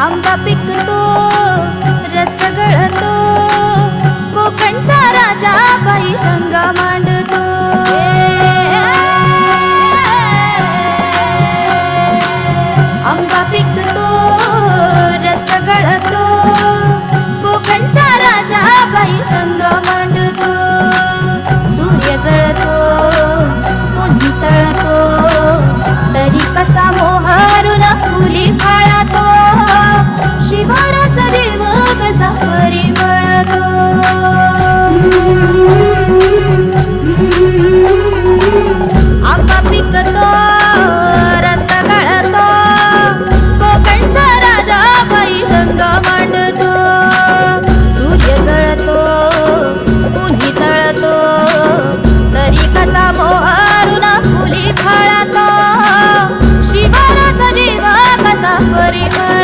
आंबा पिकतो रस गळतो. कोकणचा राजा बाई गंगा गंगामाई Everybody, everybody.